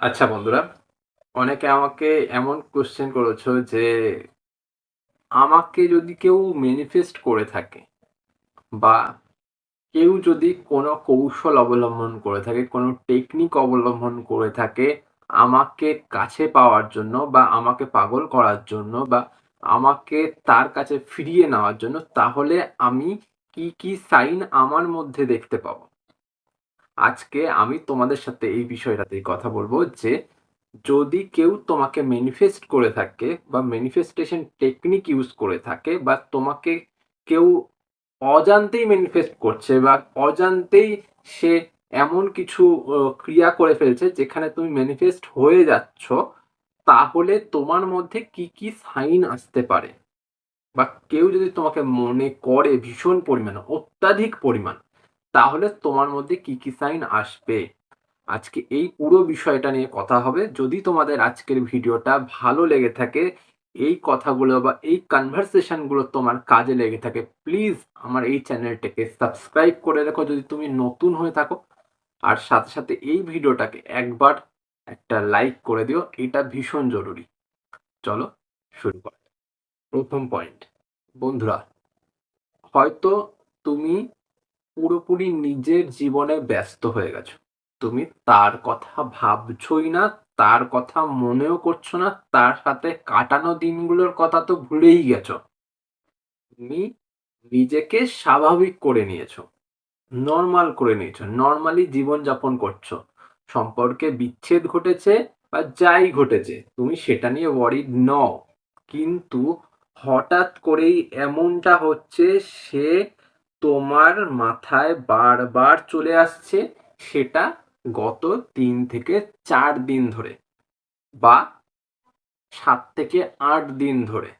আচ্ছা বন্ধুরা, অনেকে আমাকে এমন কোয়েশ্চেন করেছ যে, আমাকে যদি কেউ ম্যানিফেস্ট করে থাকে বা কেউ যদি কোনো কৌশল অবলম্বন করে থাকে, কোনো টেকনিক অবলম্বন করে থাকে আমাকে কাছে পাওয়ার জন্য বা আমাকে পাগল করার জন্য বা আমাকে তার কাছে ফিরিয়ে নেওয়ার জন্য, তাহলে আমি কি, কি সাইন আমার মধ্যে দেখতে পাবো? আজকে আমি তোমাদের সাথে এই বিষয়টাতেই কথা বলব যে, যদি কেউ তোমাকে ম্যানিফেস্ট করে থাকে বা ম্যানিফেস্টেশন টেকনিক ইউজ করে থাকে বা তোমাকে কেউ অজান্তেই ম্যানিফেস্ট করছে বা অজান্তেই সে এমন কিছু ক্রিয়া করে ফেলছে যেখানে তুমি ম্যানিফেস্ট হয়ে যাচ্ছ, তাহলে তোমার মধ্যে কি, কি সাইন আসতে পারে? বা কেউ যদি তোমাকে মনে করে ভীষণ পরিমাণে, অত্যাধিক পরিমাণ, তাহলে তোমার মধ্যে কি, কি সাইন আসবে? আজকে এই পুরো বিষয়টা নিয়ে কথা হবে। যদি তোমাদের আজকের ভিডিওটা ভালো লেগে থাকে, এই কথাগুলো বা এই কনভারসেশনগুলো তোমার কাজে লেগে থাকে, প্লিজ আমার এই চ্যানেলটাকে সাবস্ক্রাইব করে রেখো যদি তুমি নতুন হয়ে থাকো। আর সাথে, সাথে এই ভিডিওটাকে একবার একটা লাইক করে দিও। এটা ভীষণ জরুরি। চলো শুরু করা। ১ম পয়েন্ট, বন্ধুরা, হয়তো তুমি পুরোপুরি নিজের জীবনে ব্যস্ত হয়ে গেছো। তুমি তার কথা ভাবছই না, তার কথা মনেও করছ না, তার সাথে কাটানো দিনগুলোর কথা তো ভুলেই গেছো। তুমি নিজেকে স্বাভাবিক করে নিয়েছো। নর্মাল করে নিয়েছো। নরমালি জীবনযাপন করছ। সম্পর্কে বিচ্ছেদ ঘটেছে বা যাই ঘটেছে, তুমি সেটা নিয়ে ওয়ারিড নও। কিন্তু হঠাৎ করেই এমনটা হচ্ছে সে তোমার মাথায় বারবার চলে আসছে, সেটা গত তিন থেকে চার দিন ধরে বা সাত থেকে আট দিন ধরে।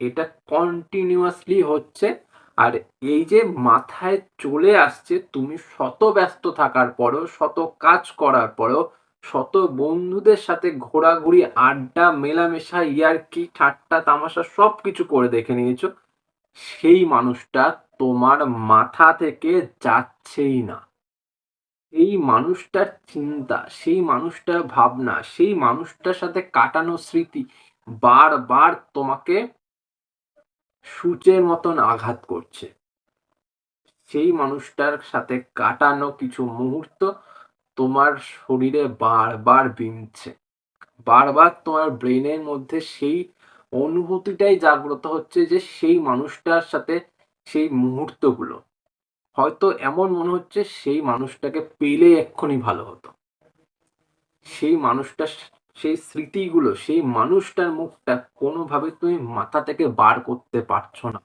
এটা কন্টিনিউয়াসলি হচ্ছে। আর এই যে মাথায় চলে আসছে, তুমি শত ব্যস্ত থাকার পরেও, শত কাজ করার পরেও, শত বন্ধুদের সাথে ঘোরাঘুরি, আড্ডা, মেলামেশা, ইয়ার্কি, ঠাট্টা, তামাশা সব কিছু করে দেখে নিয়েছো। সেই মানুষটা তোমার মাথা থেকে যাচ্ছেই না। এই মানুষটার চিন্তা, সেই মানুষটার ভাবনা, সেই মানুষটার সাথে কাটানো স্মৃতি বারবার তোমাকে সূচের মতন আঘাত করছে। সেই মানুষটার সাথে কাটানো কিছু মুহূর্ত তোমার শরীরে বারবার বিঁধছে। বারবার তোমার ব্রেনের মধ্যে সেই অনুভূতিটাই জাগ্রত হচ্ছে যে সেই মানুষটার সাথে সেই মুহূর্তগুলো। হয়তো এমন মনে হচ্ছে সেই মানুষটাকে পেলে এক্ষুনি ভালো হতো। সেই মানুষটার সেই স্মৃতিগুলো, সেই মানুষটার মুখটা কোনোভাবে তুমি মাথা থেকে বার করতে পারছ না।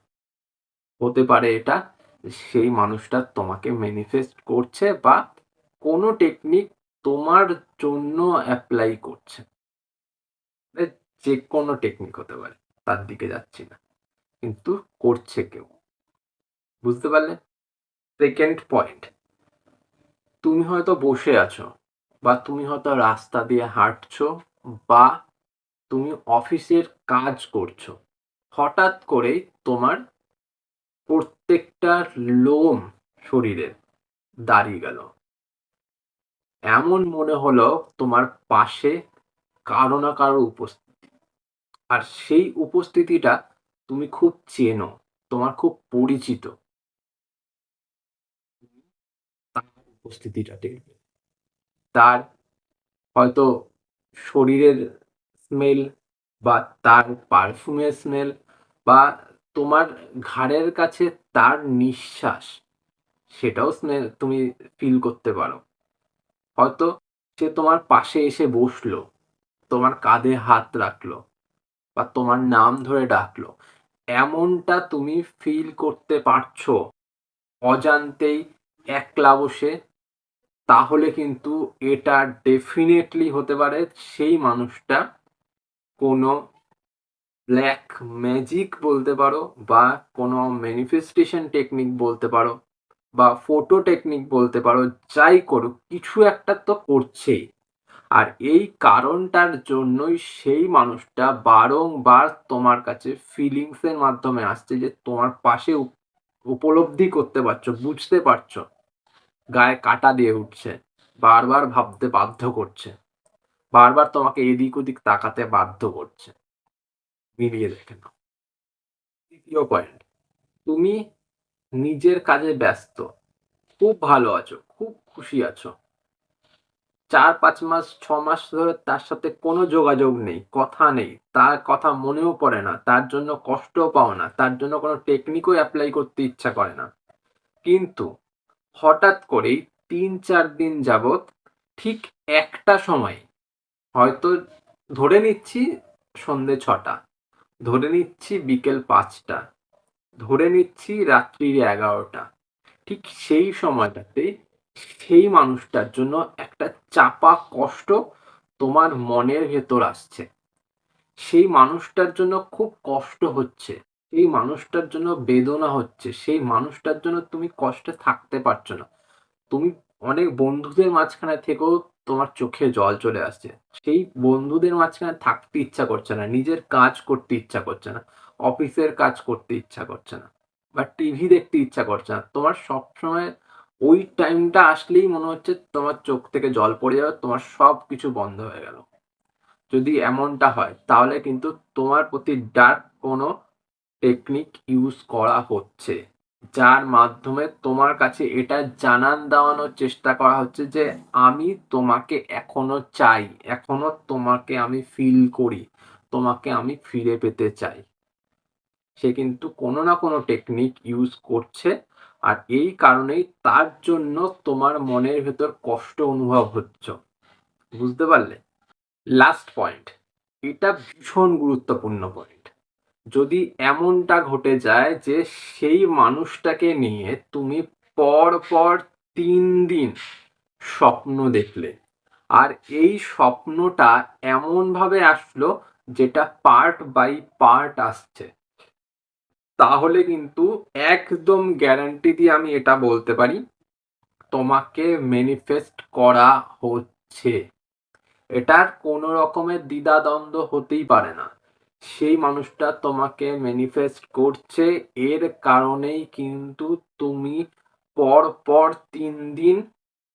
হতে পারে এটা সেই মানুষটা তোমাকে ম্যানিফেস্ট করছে বা কোনো টেকনিক তোমার জন্য অ্যাপ্লাই করছে। যে কোনো টেকনিক হতে পারে। তার দিকে যাচ্ছি না। কিন্তু করছে কেউ। বুঝতে পারলে? সেকেন্ড পয়েন্ট, তুমি হয়তো বসে আছো বা তুমি হয়তো রাস্তা দিয়ে হাঁটছো বা তুমি অফিসের কাজ করছ। হঠাৎ করেই তোমার প্রত্যেকটা লোম শরীরের দাঁড়িয়ে গেল। এমন মনে হলো তোমার পাশে কারও না কারও উপস্থিতি। আর সেই উপস্থিতিটা তুমি খুব চেনো, তোমার খুব পরিচিত। উপস্থিতিটা টেরবে। তার হয়তো শরীরের স্মেল বা তার পারফিউমের স্মেল বা তোমার ঘাড়ের কাছে তার নিঃশ্বাস, সেটাও স্মেল তুমি ফিল করতে পারো। হয়তো সে তোমার পাশে এসে বসল, তোমার কাঁধে হাত রাখল বা তোমার নাম ধরে ডাকলো। এমনটা তুমি ফিল করতে পারছ অজান্তেই একলা বসে, তাহলে কিন্তু এটা ডেফিনেটলি হতে পারে সেই মানুষটা কোনো ব্ল্যাক ম্যাজিক বলতে পারো বা কোনো ম্যানিফেস্টেশন টেকনিক বলতে পারো বা ফটো টেকনিক বলতে পারো, যাই করুক কিছু একটা তো করছেই। আর এই কারণটার জন্যই সেই মানুষটা বারংবার তোমার কাছে ফিলিংসের মাধ্যমে আসছে যে তোমার পাশে উপ উপলব্ধি করতে পারছ, বুঝতে পারছ। গায়ে কাঁটা দিয়ে উঠছে। বারবার ভাবতে বাধ্য করছে। বারবার তোমাকে এদিক ওদিক তাকাতে বাধ্য করছে মিলিয়ে দেখে নাও তৃতীয় পয়েন্ট তুমি নিজের কাজে ব্যস্ত, খুব ভালো আছো, খুব খুশি আছো চার, পাঁচ মাস, ছ মাস ধরে তার সাথে কোনো যোগাযোগ নেই, কথা নেই, তার কথা মনেও পড়ে না, তার জন্য কষ্টও পাও না, তার জন্য কোনো টেকনিকও অ্যাপ্লাই করতে ইচ্ছা করে না কিন্তু হঠাৎ করেই তিন চার দিন যাবৎ ঠিক একটা সময়, হয়তো ধরে নিচ্ছি সন্ধে ছটা, ধরে নিচ্ছি বিকেল পাঁচটা, ধরে নিচ্ছি রাত্রির এগারোটা, ঠিক সেই সময়টাতে সেই মানুষটার জন্য একটা চাপা কষ্ট তোমার মনের ভেতর আসছে। সেই মানুষটার জন্য খুব কষ্ট হচ্ছে। সেই মানুষটার জন্য বেদনা হচ্ছে, সেই মানুষটার জন্য তুমি কষ্টে থাকতে পারছ না। তুমি অনেক বন্ধুদের মাঝখানে থেকেও তোমার চোখে জল চলে আসছে। সেই বন্ধুদের মাঝখানে থাকতে ইচ্ছা করছে না, নিজের কাজ করতে ইচ্ছা করছে না, অফিসের কাজ করতে ইচ্ছা করছে না, বা টিভি দেখতে ইচ্ছা করছে না। তোমার সবসময় ওই টাইমটা আসলেই মনে হচ্ছে তোমার চোখ থেকে জল পড়ে যাবে, তোমার সব কিছু বন্ধ হয়ে গেল। যদি এমনটা হয়, তাহলে কিন্তু তোমার প্রতি ডার্ক কোনো টেকনিক ইউজ করা হচ্ছে, যার মাধ্যমে তোমার কাছে এটা জানান দেওয়ানোর চেষ্টা করা হচ্ছে যে আমি তোমাকে এখনও চাই, এখনও তোমাকে আমি ফিল করি, তোমাকে আমি ফিরে পেতে চাই। সে কিন্তু কোনো না কোনো টেকনিক ইউজ করছে আর এই কারণেই তার জন্য তোমার মনের ভেতর কষ্ট অনুভব হচ্ছে। বুঝতে পারলে? লাস্ট পয়েন্ট এটা ভীষণ গুরুত্বপূর্ণ পয়েন্ট যদি এমনটা ঘটে যায় যে সেই মানুষটাকে নিয়ে তুমি পর পর তিন দিন স্বপ্ন দেখলে, আর এই স্বপ্নটা এমনভাবে আসলো যেটা পার্ট বাই পার্ট আসছে, তাহলে কিন্তু একদম গ্যারান্টি দিয়ে আমি এটা বলতে পারি, তোমাকে ম্যানিফেস্ট করা হচ্ছে। এটার কোনো রকমের দ্বিধাদ্বন্দ্ব হতেই পারে না। সেই মানুষটা তোমাকে ম্যানিফেস্ট করছে। এর কারণেই কিন্তু তুমি পর পর তিন দিন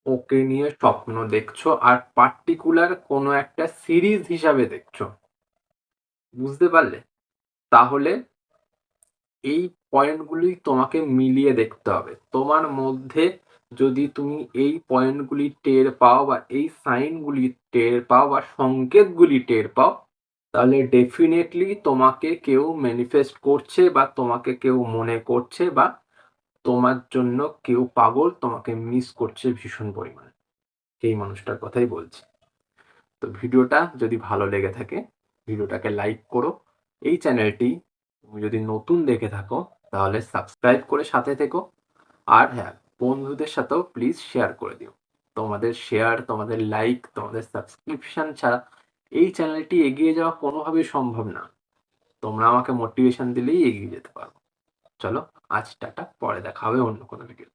ওকে নিয়ে স্বপ্ন দেখছ আর পার্টিকুলার কোনো একটা সিরিজ হিসাবে দেখছ। বুঝতে পারলে? তাহলে এই পয়েন্টগুলি তোমাকে মিলিয়ে দেখতে হবে। তোমার মধ্যে যদি তুমি এই পয়েন্টগুলি টের পাও বা এই সাইনগুলি টের পাও বা সংকেতগুলি টের পাও তাহলে ডেফিনেটলি তোমাকে কেউ ম্যানিফেস্ট করছে বা তোমাকে কেউ মনে করছে বা তোমার জন্য কেউ পাগল তোমাকে মিস করছে ভীষণ পরিমাণে। এই মানুষটার কথাই বলছি। তো ভিডিওটা যদি ভালো লেগে থাকে, ভিডিওটাকে লাইক করো। এই চ্যানেলটি তুমি যদি নতুন দেখে থাকো, তাহলে সাবস্ক্রাইব করে সাথে থেকো। আর হ্যাঁ বন্ধুদের সাথেও প্লিজ শেয়ার করে দিও। তোমাদের শেয়ার তোমাদের লাইক তোমাদের সাবস্ক্রিপশন ছাড়া এই চ্যানেলটি এগিয়ে যাওয়া কোনোভাবেই সম্ভব না। তোমরা আমাকে মোটিভেশন দিলেই এগিয়ে যেতে পারো। চলো আজ টাটা, পরে দেখা হবে অন্য কোনো ভিডিও